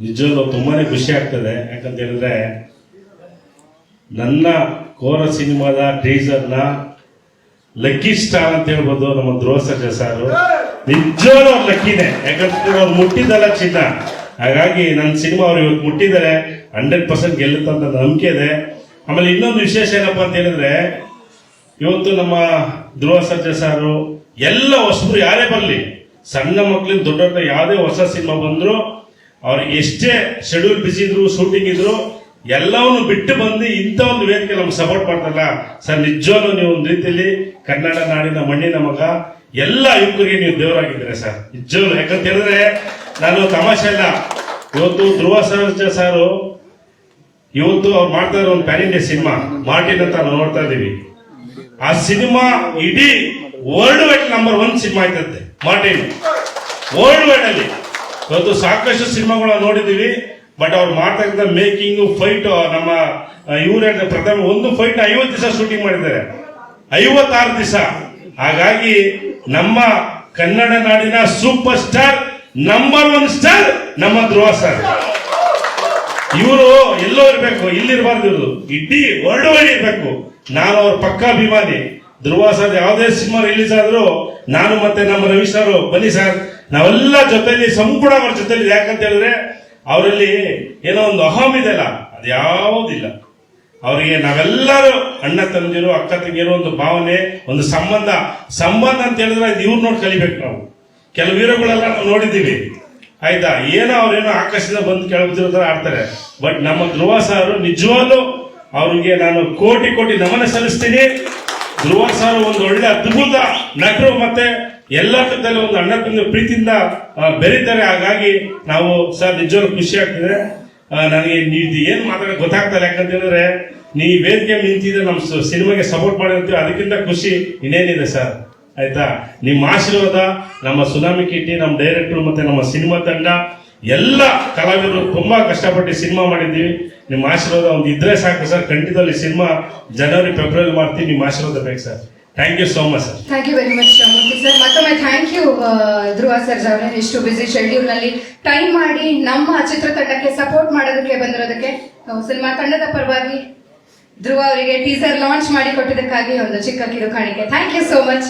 ನಿಜವಲ್ಲೂ ತುಂಬಾನೇ ಖುಷಿ ಆಗ್ತದೆ. ಯಾಕಂತ ಹೇಳಿದ್ರೆ, ನನ್ನ ಕೋರ ಸಿನಿಮಾದ ಟೀಸರ್ನ ಲಕ್ಕಿ ಸ್ಟಾರ್ ಅಂತ ಹೇಳ್ಬೋದು ನಮ್ಮ ಧ್ರುವ ಸರ್ಜಾ ಸಾರು. ನಿಜವಾಗ್ಲೂ ಅವ್ರು ಲಕ್ಕಿನೇ. ಯಾಕಂದ್ರೆ ಅವ್ರು ಮುಟ್ಟಿದ್ದಲ್ಲ ಚಿನ್ನ ಹಾಗಾಗಿ ನನ್ನ ಸಿನಿಮಾ ಅವ್ರು ಇವತ್ತು ಮುಟ್ಟಿದ್ದಾರೆ. ಹಂಡ್ರೆಡ್ ಪರ್ಸೆಂಟ್ ಗೆಲ್ಲುತ್ತಂತ ನಂಬಿಕೆ ಇದೆ. ಆಮೇಲೆ ಇನ್ನೊಂದು ವಿಶೇಷ ಏನಪ್ಪ ಅಂತ ಹೇಳಿದ್ರೆ, ಇವತ್ತು ನಮ್ಮ ಧ್ರುವ ಸರ್ಜಾ ಸಾರು, ಎಲ್ಲ ಹೊಸಬ್ರು ಯಾರೇ ಬರಲಿ, ಸಣ್ಣ ಮಕ್ಳಿಂದ ದೊಡ್ಡ ಯಾವುದೇ ಹೊಸ ಸಿನಿಮಾ ಬಂದ್ರು ಅವ್ರಿಗೆ ಎಷ್ಟೇ ಶೆಡ್ಯೂಲ್ ಬಿಸಿ ಇದ್ರು ಶೂಟಿಂಗ್ ಇದ್ರು, ಎಲ್ಲವನ್ನು ಬಿಟ್ಟು ಬಂದು ಇಂಥ ಒಂದು ವೇದಿಕೆ ನಮ್ಗೆ ಸಪೋರ್ಟ್ ಮಾಡ್ತಾರಲ್ಲ, ಸರ್ ನಿಜವಾಗ್ಲೂ ನೀವು ಒಂದು ರೀತಿಯಲ್ಲಿ ಕನ್ನಡ ನಾಡಿನ ಮಣ್ಣಿನ ಮಗ, ಎಲ್ಲ ಯುವಕರಿಗೆ ನೀವು ದೇವರಾಗಿದ್ದೀರಾ ಸರ್? ನಿಜವಾಗ್ಲು. ಯಾಕಂತ ಹೇಳಿದ್ರೆ, ನಾನು ತಮಾಷೆ ಅಲ್ಲ. ಇವತ್ತು ಧ್ರುವ ಸರ್ಜ ಸಾರು, ಇವತ್ತು ಅವ್ರು ಮಾಡ್ತಾ ಇರೋ ಒಂದು ಪ್ಯಾನ್ ಇಂಡಿಯಾ ಸಿನಿಮಾ ಮಾರ್ಟಿನ್ ಅಂತ ನಾವು ನೋಡ್ತಾ ಇದೀವಿ ಆ ಸಿನಿಮಾ ಇಡೀ world wide number one cinema ಆಯ್ತಂತೆ ಮಾರ್ಟಿನ್ ವರ್ಲ್ಡ್ ವೈಡ್ ಅಲ್ಲಿ. ಇವತ್ತು ಸಾಕಷ್ಟು ಸಿನಿಮಾಗಳನ್ನ ನೋಡಿದೀವಿ ಬಟ್ ಅವ್ರು ಮಾಡ್ತಾ ಇದ್ದ ಮೇಕಿಂಗ್ ಫೈಟ್ ನಮ್ಮ ಇವ್ರ ಪ್ರಥಮ ಒಂದು ಫೈಟ್ ಐವತ್ತು ದಿವಸ ಶೂಟಿಂಗ್ ಮಾಡಿದ್ದಾರೆ. ಐವತ್ತಾರು ದಿವಸ. ಹಾಗಾಗಿ ನಮ್ಮ ಕನ್ನಡ ನಾಡಿನ super star number one star ನಮ್ಮ ಧ್ರುವ ಸರ್ ಇವರು ಎಲ್ಲೋ ಇರ್ಬೇಕು, ಇಲ್ಲಿರ್ಬಾರ್ದು ಇವರು ಇಡೀ ವರ್ಲ್ಡ್ ವೈಡ್ ಇರ್ಬೇಕು. ನಾನು ಅವ್ರ ಪಕ್ಕ ಅಭಿಮಾನಿ. ಧ್ರುವ ಸರ್ ಯಾವುದೇ ಸಿನಿಮಾ ರಿಲೀಸ್ ಆದ್ರೂ ನಾನು ಮತ್ತೆ ನಮ್ಮ ರವಿ ಸರ್ ಬನ್ನಿ ಸರ್. ನಾವೆಲ್ಲ ಜೊತೆಲಿ ಸಂಪೂರ್ಣ ಅವರ ಜೊತೆಲಿ ಯಾಕಂತ ಹೇಳಿದ್ರೆ, ಅವರಲ್ಲಿ ಏನೋ ಒಂದು ಅಹಂ ಇದೆಯಲ್ಲ ಅದು ಯಾವುದಿಲ್ಲ. ಅವರಿಗೆ ನಾವೆಲ್ಲರೂ ಅಣ್ಣ ತಂದಿರು ಅಕ್ಕ ತಂಗಿರು ಒಂದು ಭಾವನೆ, ಒಂದು ಸಂಬಂಧ. ಸಂಬಂಧ ಅಂತ ಹೇಳಿದ್ರೆ ಇದು ಇವ್ರು ನೋಡಿ ಕಲಿಬೇಕು ನಾವು. ಕೆಲವು ವೀರಗಳೆಲ್ಲ ನಾವು ನೋಡಿದ್ದೀವಿ. ಆಯ್ತಾ? ಏನೋ ಅವ್ರೇನೋ ಆಕಾಶದಿಂದ ಬಂದು ತರ ಆಡ್ತಾರೆ. ಬಟ್ ನಮ್ಮ ಧ್ರುವ ಸಾರು ನಿಜವಾಗ್ಲೂ ಅವ್ರಿಗೆ ನಾನು ಕೋಟಿ ಕೋಟಿ ನಮನ ಸಲ್ಲಿಸ್ತೀನಿ. ಧ್ರುವ ಸಾರು ಒಂದು ಒಳ್ಳೆ ಅದ್ಭುತ ನಟರು ಮತ್ತೆ ಎಲ್ಲ ಕಡೆ ಒಂದು ಅಣ್ಣ ತಂಗಿ ಪ್ರೀತಿಯಿಂದ ಬೆರೀತಾರೆ. ಹಾಗಾಗಿ ನಾವು ಸರ್ ನಿಜವಾಗ್ಲೂ ಖುಷಿ ಆಗ್ತಿದೆ. ನನಗೆ ನೀವು ಏನ್ ಮಾತಾಡೋಕೆ ಗೊತ್ತಾಗ್ತಾ ಇಲ್ಲ. ಹೇಳಿದ್ರೆ ನೀ ವೇದಿಕೆ ನಿಂತಿದ್ರೆ ನಮ್ಮ ಸಿನಿಮಾಗೆ ಸಪೋರ್ಟ್ ಮಾಡಿರ್ತೀವಿ ಅದಕ್ಕಿಂತ ಖುಷಿ ಇನ್ನೇನಿದೆ ಸರ್. ಆಯ್ತಾ? ನಿಮ್ಮ ಆಶೀರ್ವಾದ, ನಮ್ಮ ಸುನಾಮಿ ಕಿಟ್ಟಿ, ನಮ್ಮ ಡೈರೆಕ್ಟರ್ ಮತ್ತೆ ನಮ್ಮ ಸಿನಿಮಾ ತಂಡ ಎಲ್ಲ ಕಲಾವಿದರು ತುಂಬಾ ಕಷ್ಟಪಟ್ಟು ಸಿನಿಮಾ ಮಾಡಿದ್ದೀವಿ. ನಿಮ್ಮ ಆಶೀರ್ವಾದ ಒಂದು ಇದ್ರೆ ಸಾಕು ಸರ್. ಖಂಡಿತವಾಗಿ ಸಿನಿಮಾ ಜನವರಿ ಫೆಬ್ರವರಿ ಮಾಡ್ತೀವಿ. ನಿಮ್ಮ ಆಶೀರ್ವಾದ ಬೇಕು sir. Thank you so much sir thank you very much sir ಮತ್ತೊಮ್ಮೆ ಥ್ಯಾಂಕ್ ಯು ಧ್ರುವ ಸರ್ ಅವರೇ ಇಷ್ಟು ಬಿಸಿ ಶೆಡ್ಯೂಲ್ನಲ್ಲಿ ಟೈಮ್ ಮಾಡಿ ನಮ್ಮ ಚಿತ್ರತಂಡಕ್ಕೆ ಸಪೋರ್ಟ್ ಮಾಡೋದಕ್ಕೆ ಬಂದಿರೋದಕ್ಕೆ ಸಿನಿಮಾ ತಂಡದ ಪರವಾಗಿ ಧ್ರುವ ಅವರಿಗೆ ಟೀಸರ್ ಲಾಂಚ್ ಮಾಡಿ ಕೊಟ್ಟಿದ್ದಕ್ಕಾಗಿ ಒಂದು ಚಿಕ್ಕ ಕಿರುಕಾಣಿಕೆ. Thank you so much